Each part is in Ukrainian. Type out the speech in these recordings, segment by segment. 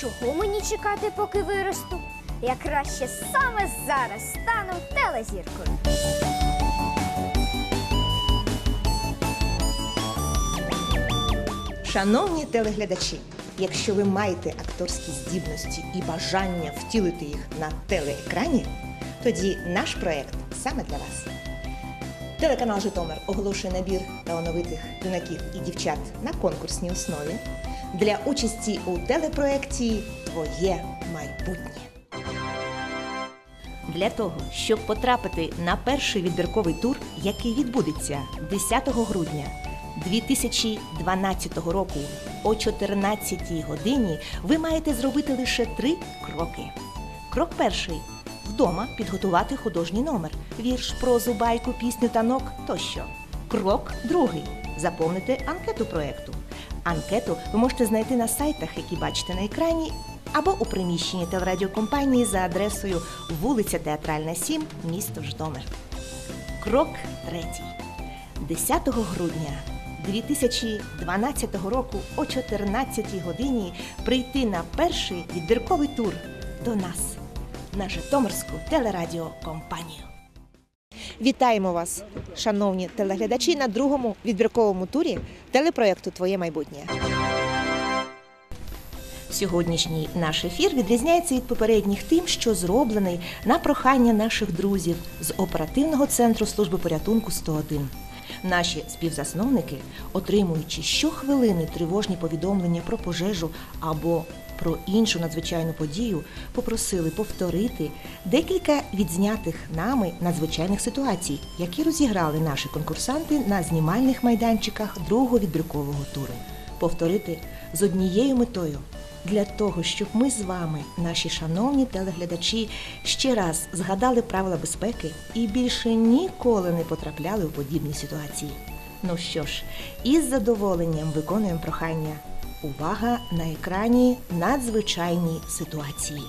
Чого мені чекати, поки виросту? Я краще саме зараз стану телезіркою. Шановні телеглядачі, якщо ви маєте акторські здібності і бажання втілити їх на телеекрані, тоді наш проект саме для вас. Телеканал Житомир оголошує набір талановитих юнаків і дівчат на конкурсній основі для участі у телепроекті Твоє майбутнє. Для того, щоб потрапити на перший відбірковий тур, який відбудеться 10 грудня 2012 року о 14 годині, ви маєте зробити лише три кроки. Крок перший вдома підготувати художній номер, вірш, прозу, байку, пісню, танок тощо. Крок другий заповнити анкету проекту. Анкету ви можете знайти на сайтах, які бачите на екрані, або у приміщенні телерадіокомпанії за адресою вулиця Театральна 7, місто Житомир. Крок третій. 10 грудня 2012 року о 14 годині прийти на перший відбірковий тур до нас на Житомирську телерадіокомпанію. Вітаємо вас, шановні телеглядачі, на другому відбірковому турі телепроекту Твоє майбутнє. Сьогоднішній наш ефір відрізняється від попередніх тим, що зроблений на прохання наших друзів з оперативного центру служби порятунку 101. Наші співзасновники, отримуючи щохвилини тривожні повідомлення про пожежу або про іншу надзвичайну подію, попросили повторити декілька відзнятих нами надзвичайних ситуацій, які розіграли наші конкурсанти на знімальних майданчиках другого відбіркового туру. Повторити з однією метою для того, щоб ми з вами, наші шановні телеглядачі, ще раз згадали правила безпеки і більше ніколи не потрапляли у подібні ситуації. Ну що ж, із задоволенням виконуємо прохання. Увага на екрані надзвичайні ситуації.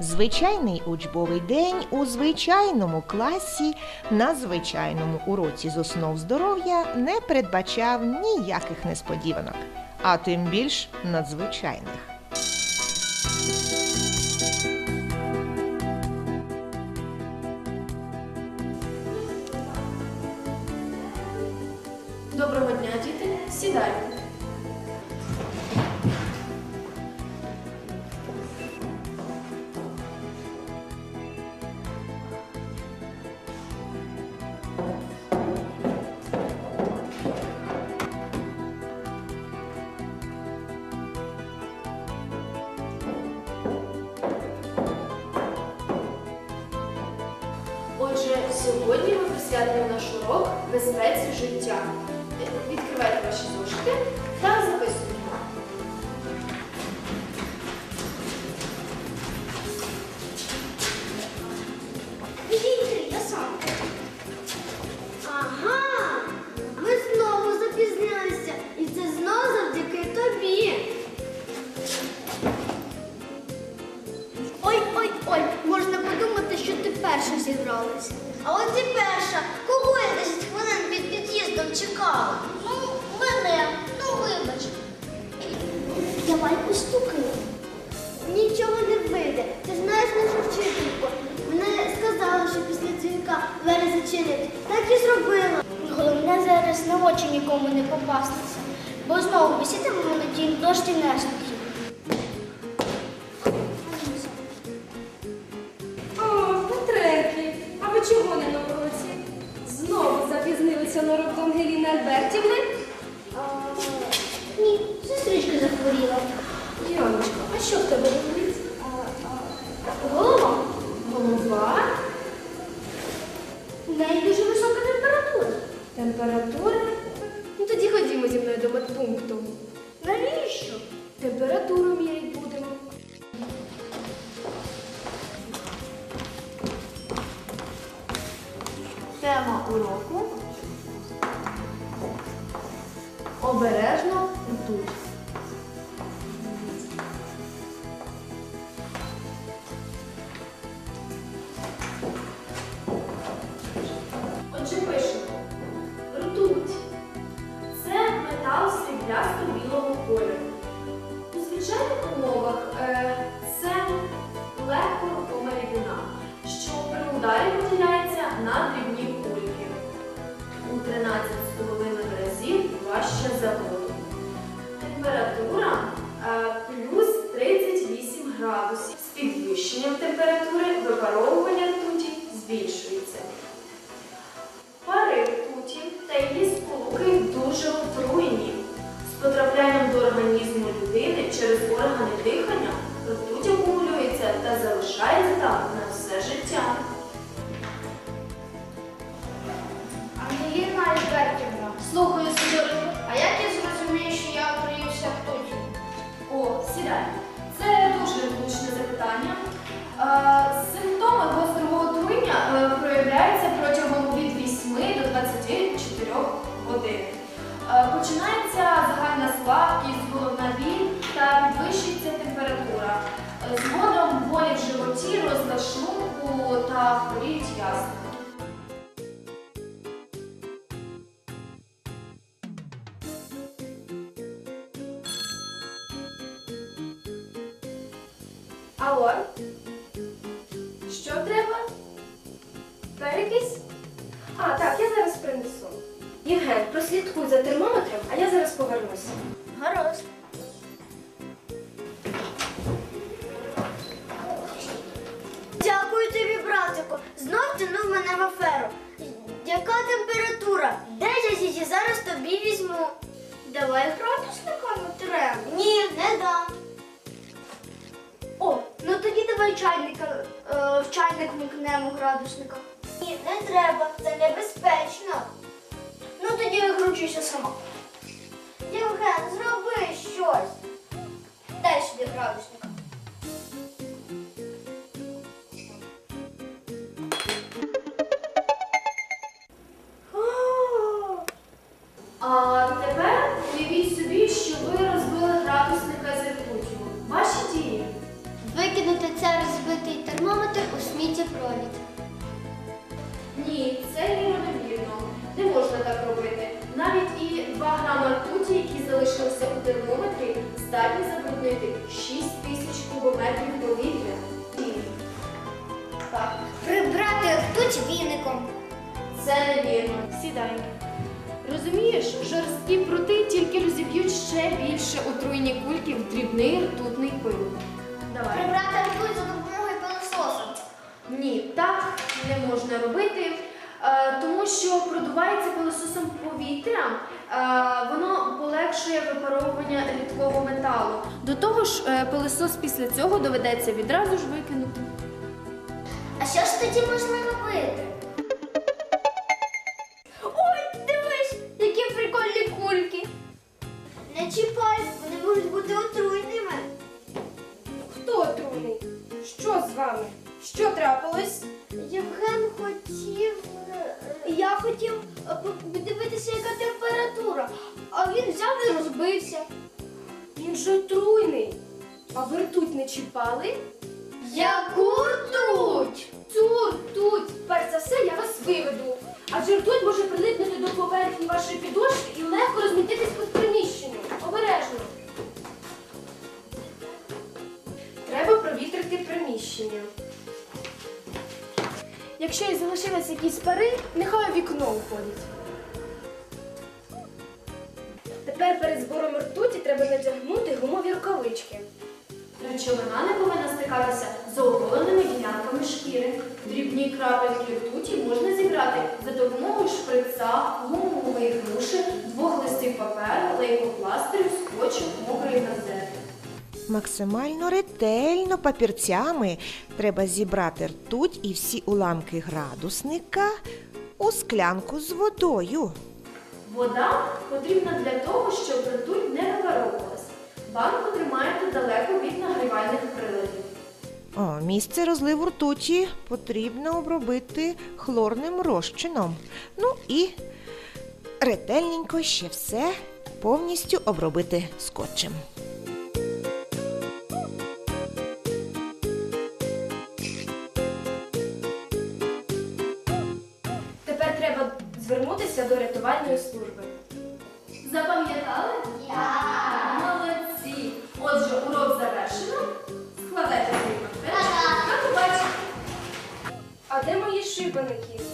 Звичайний учбовий день у звичайному класі на звичайному уроці з основ здоров'я не передбачав ніяких несподіванок, а тим більш надзвичайних. Сьогодні ми присвятимо наш урок безпеці життя. Відкривайте ваші зошити та Давай постукаємо. Нічого не вийде. Ти знаєш нашу вчительку. Вона сказала, що після дзвінка двері зачинять. Так і зробила. Головне зараз на очі нікому не попастися, бо знову висітимемо на тім і наслідків. Згодом болі в животі, розлад та хворіють ясно. Алло? Чайник вмикнемо градусника. Ні, не треба, здатні забруднити 6 тисяч кубометрів повітря. Так, Прибрати ртуть віником. це невірно. Сідай. Розумієш, жорсткі прути тільки розіб'ють ще більше отруйні кульки в дрібний ртутний пил. Давай. Прибрати ртуть за допомогою пилососа. Ні, так не можна робити, тому що продувається пилососом повітря, е, воно полегшує випаровування рідкого металу. До того ж, е, пилосос після цього доведеться відразу ж викинути. А що ж тоді можна робити? Ой, дивись, які прикольні кульки. Не чіпай, вони можуть бути отруйними. Хто отруйний? Що з вами? Що трапилось? Євген хотів. е, Я хотів е, подивитися, яка температура, а він взяв і розбився. Він же отруйний. А ви ртуть не чіпали? Яку ртуть? Цю ртуть! Перш за все, я вас виведу. Адже ртуть може прилипнути до поверхні вашої підошви і легко розмітитись по приміщенню. Обережно. Треба провітрити приміщення. Якщо і залишились якісь пари, нехай у вікно уходять. Тепер перед збором ртуті треба надягнути гумові рукавички. Речовина не повинна стикатися з оголеними ділянками шкіри. Дрібні крапельки ртуті можна зібрати за допомогою шприца, гумової груші, двох листів паперу, лейкопластирів, скотчу, мокрої газети. Максимально ретельно папірцями треба зібрати ртуть і всі уламки градусника у склянку з водою. Вода потрібна для того, щоб ртуть не випаровувалась. Банку тримаєте далеко від нагрівальних приладів. О, місце розливу ртуті потрібно обробити хлорним розчином. Ну і ретельненько ще все повністю обробити скотчем. Шибаники?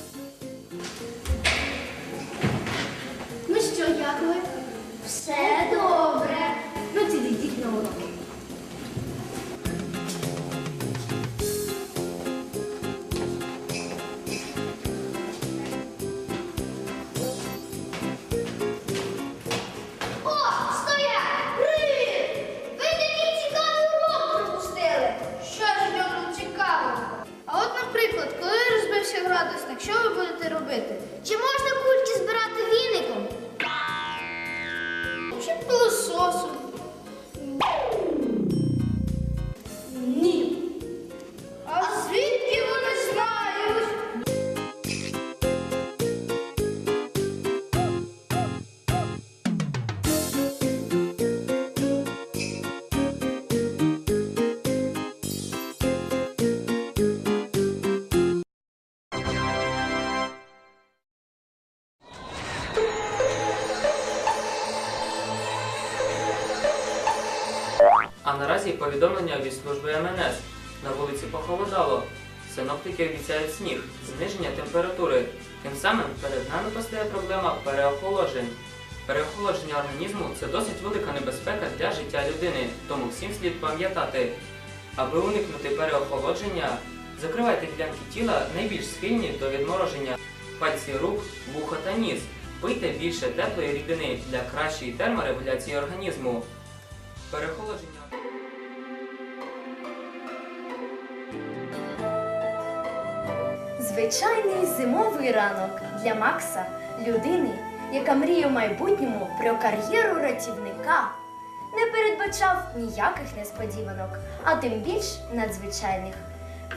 А наразі повідомлення від служби МНС. На вулиці похолодало. Синоптики обіцяють сніг, зниження температури. Тим самим перед нами постає проблема переохолоджень. Переохолодження організму це досить велика небезпека для життя людини, тому всім слід пам'ятати. Аби уникнути переохолодження, закривайте ділянки тіла найбільш схильні до відмороження. Пальці рук, вуха та ніс. Пийте більше теплої рідини для кращої терморегуляції організму. Переохолодження. Звичайний зимовий ранок для Макса, людини, яка мріє в майбутньому про кар'єру рятівника, не передбачав ніяких несподіванок, а тим більш надзвичайних.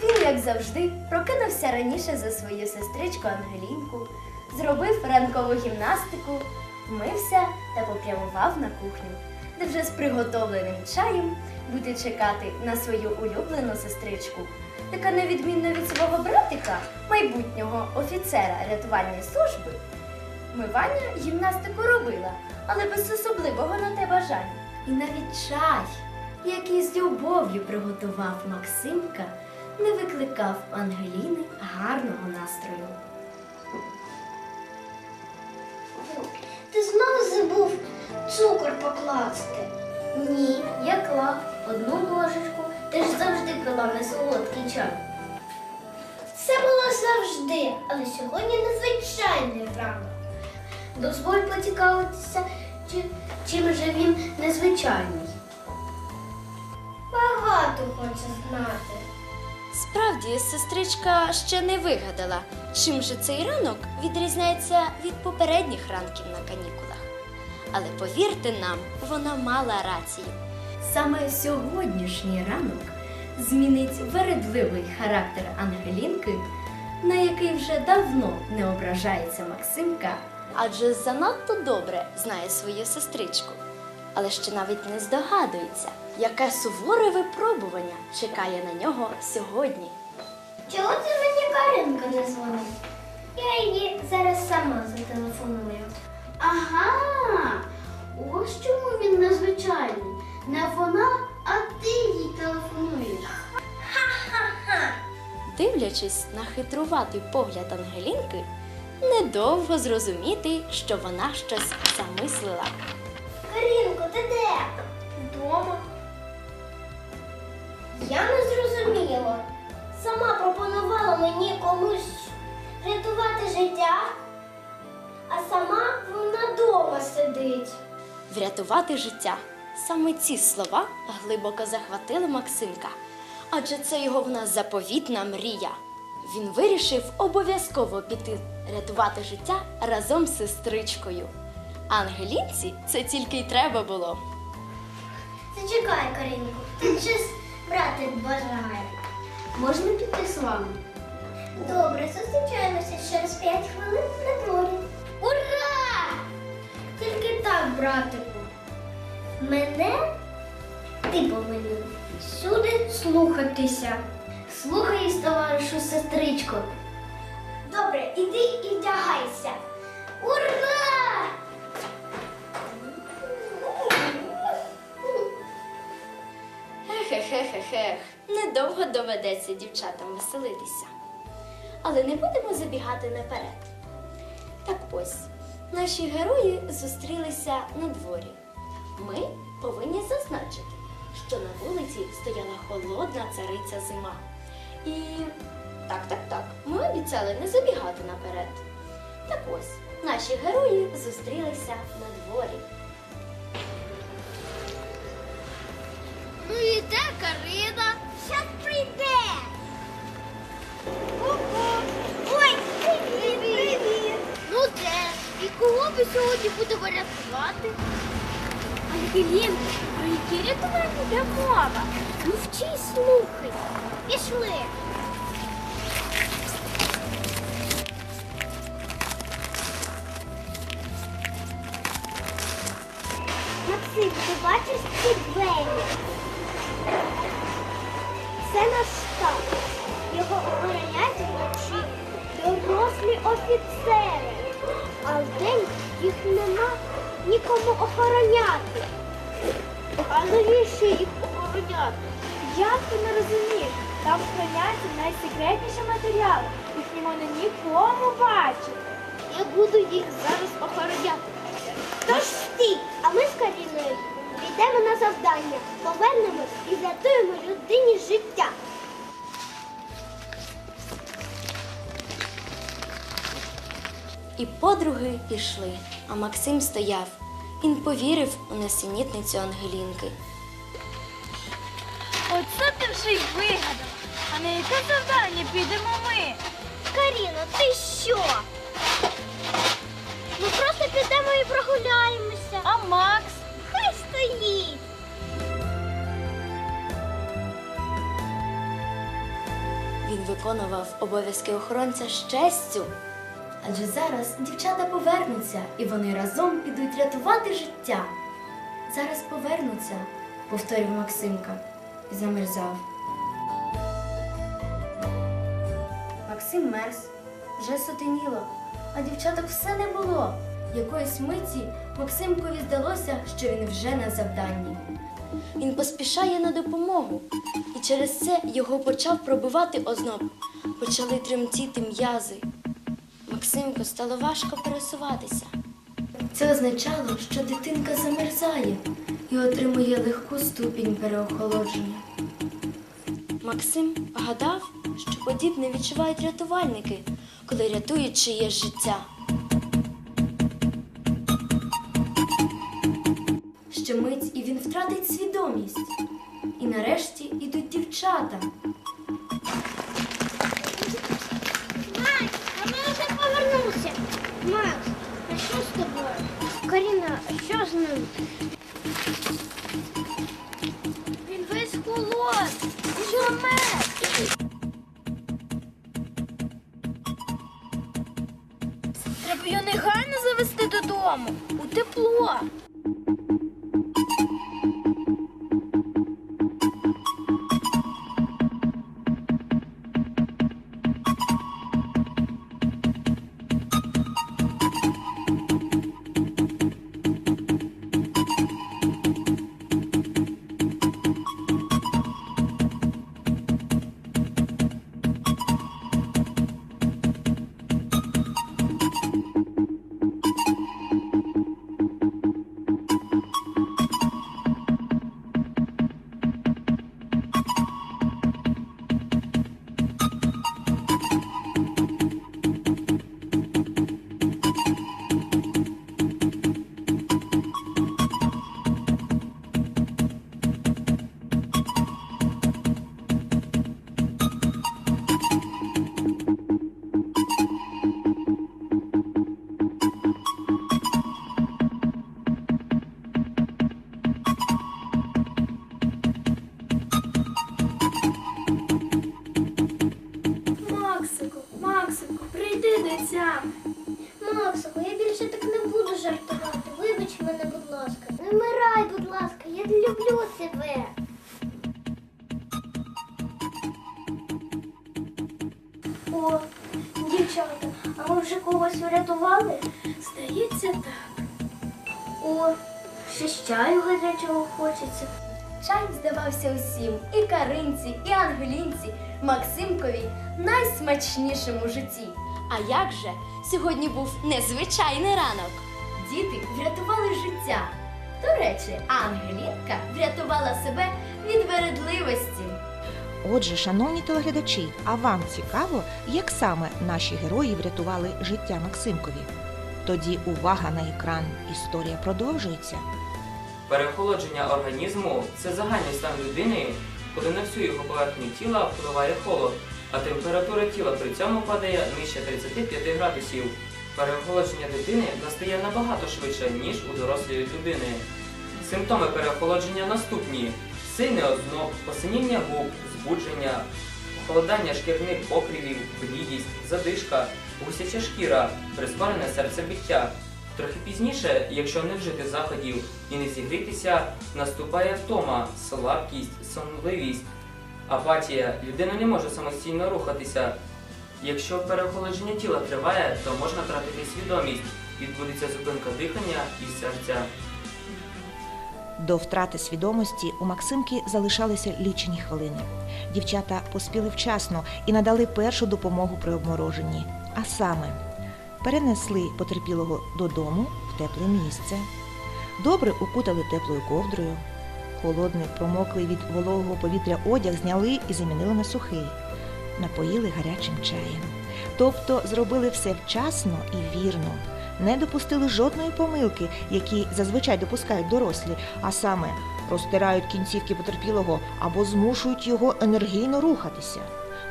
Він, як завжди, прокинувся раніше за свою сестричку Ангелінку, зробив ранкову гімнастику, вмився та попрямував на кухню, де вже з приготовленим чаєм буде чекати на свою улюблену сестричку, яка, на відмінно від свого братика, майбутнього офіцера рятувальної служби, Мивання гімнастику робила, але без особливого на те бажання. І навіть чай, який з любов'ю приготував Максимка, не викликав Ангеліни гарного настрою. Ти знову забув цукор покласти. Ні, я клав одну ложечку, завжди пила несолодкий чай. Це було завжди, але сьогодні незвичайний ранок. Дозволь поцікавитися, чи, чим же він незвичайний. Багато хоче знати. Справді, сестричка ще не вигадала, чим же цей ранок відрізняється від попередніх ранків на канікулах. Але повірте нам, вона мала рацію. Саме сьогоднішній ранок змінить вередливий характер Ангелінки, на який вже давно не ображається Максимка, адже занадто добре знає свою сестричку, але ще навіть не здогадується, яке суворе випробування чекає на нього сьогодні. Чого ти мені Каринка не дзвонив? Я її зараз сама зателефоную. Ага, ось чому він незвичайний. Не вона, а ти їй телефонуєш. Дивлячись на хитруватий погляд Ангелінки, недовго зрозуміти, що вона щось замислила. Карінко, ти де? Вдома. Я не зрозуміла. Сама пропонувала мені комусь рятувати життя, а сама вона дома сидить. Врятувати життя. Саме ці слова глибоко захватили Максимка, адже це його в нас заповітна мрія. Він вирішив обов'язково піти рятувати життя разом з сестричкою. А Ангелінці це тільки й треба було. Зачекай, Каринку, тут щось брати бажає. Можна піти з вами? Добре, зустрічаємося через 5 хвилин на дворі. Ура! Тільки так, братику. Мене ти повинен всюди слухатися. Слухаюсь, товаришу сестричко. Добре, іди і вдягайся. Ура! Хе-хе-хе-хе-хе. Недовго доведеться дівчатам веселитися. Але не будемо забігати наперед. Так ось, наші герої зустрілися на дворі. Ми повинні зазначити, що на вулиці стояла холодна цариця зима. І так, так, так, ми обіцяли не забігати наперед. Так ось, наші герої зустрілися на дворі. Ну іде Карина. Щас прийде. Ого. Ой, привіт, привіт. Ну де? І кого ви сьогодні будемо рятувати? Ангелін, про які рятування йде мова? Ну вчись слухай. Пішли. Максим, ти бачиш ці двері? Це наш штаб. Його охороняють вночі дорослі офіцери. А вдень їх нема нікому охороняти. А навіщо їх охороняти? Як ти не розумієш? Там храняться найсекретніші матеріали. Їх не можна нікому бачити. Я буду їх зараз охороняти. Тож стій, а ми з Каріною підемо на завдання, повернемось і врятуємо людині життя. І подруги пішли, а Максим стояв. Він повірив у несенітницю Ангелінки. Оце ти вже й вигадав. А на яке завдання підемо ми? Каріна, ти що? Ми просто підемо і прогуляємося. А Макс? Хай стоїть. Він виконував обов'язки охоронця з честю. Адже зараз дівчата повернуться і вони разом підуть рятувати життя. Зараз повернуться, повторив Максимка і замерзав. Максим мерз, вже сутеніло, а дівчаток все не було. Якоїсь миті Максимкові здалося, що він вже на завданні. Він поспішає на допомогу, і через це його почав пробивати озноб. Почали тремтіти м'язи. Максимку стало важко пересуватися. Це означало, що дитинка замерзає і отримує легку ступінь переохолодження. Максим гадав, що подібне відчувають рятувальники, коли рятують чиєсь життя. Ще мить і він втратить свідомість. І нарешті ідуть дівчата. З тобою? Каріна, що з ним? Здавався усім і Каринці, і Ангелінці, Максимкові найсмачнішим у житті. А як же сьогодні був незвичайний ранок? Діти врятували життя. До речі, Ангелінка врятувала себе від вередливості. Отже, шановні телеглядачі, а вам цікаво, як саме наші герої врятували життя Максимкові? Тоді увага на екран. Історія продовжується. Переохолодження організму це загальний стан людини, коли на всю його поверхню тіла впливає холод, а температура тіла при цьому падає нижче 35 градусів. Переохолодження дитини настає набагато швидше, ніж у дорослої людини. Симптоми переохолодження наступні: сильний озноб, посиніння губ, збудження, холодання шкірних покривів, блідість, задишка, гусяча шкіра, прискорене серцебиття. Трохи пізніше, якщо не вжити заходів і не зігрітися, наступає втома, слабкість, сонливість, апатія. Людина не може самостійно рухатися. Якщо переохолодження тіла триває, то можна втратити свідомість, відбудеться зупинка дихання і серця. До втрати свідомості у Максимки залишалися лічені хвилини. Дівчата поспіли вчасно і надали першу допомогу при обмороженні. А саме перенесли потерпілого додому в тепле місце, добре укутали теплою ковдрою, холодний, промоклий від вологого повітря одяг зняли і замінили на сухий, напоїли гарячим чаєм. Тобто зробили все вчасно і вірно не допустили жодної помилки, які зазвичай допускають дорослі, а саме розтирають кінцівки потерпілого або змушують його енергійно рухатися,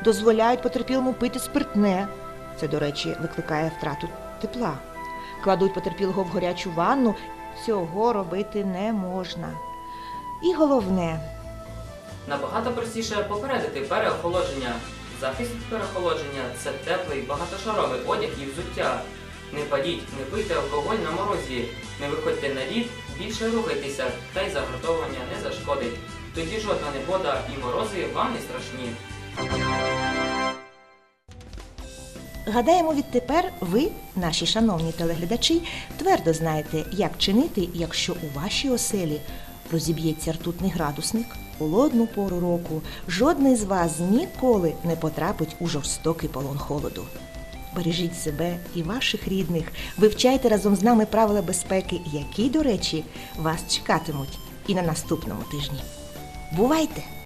дозволяють потерпілому пити спиртне. Це, до речі, викликає втрату тепла. Кладуть потерпілого в гарячу ванну. Цього робити не можна. І головне, Набагато простіше попередити переохолодження. Захист від переохолодження це теплий багатошаровий одяг і взуття. Не паліть, не пийте алкоголь на морозі, не виходьте на лід, більше рухайтеся, та й загартовування не зашкодить. Тоді жодна негода і морози вам не страшні. Гадаємо, відтепер ви, наші шановні телеглядачі, твердо знаєте, як чинити, якщо у вашій оселі розіб'ється ртутний градусник. Холодну пору року жодний з вас ніколи не потрапить у жорстокий полон холоду. Бережіть себе і ваших рідних, вивчайте разом з нами правила безпеки, які, до речі, вас чекатимуть і на наступному тижні. Бувайте!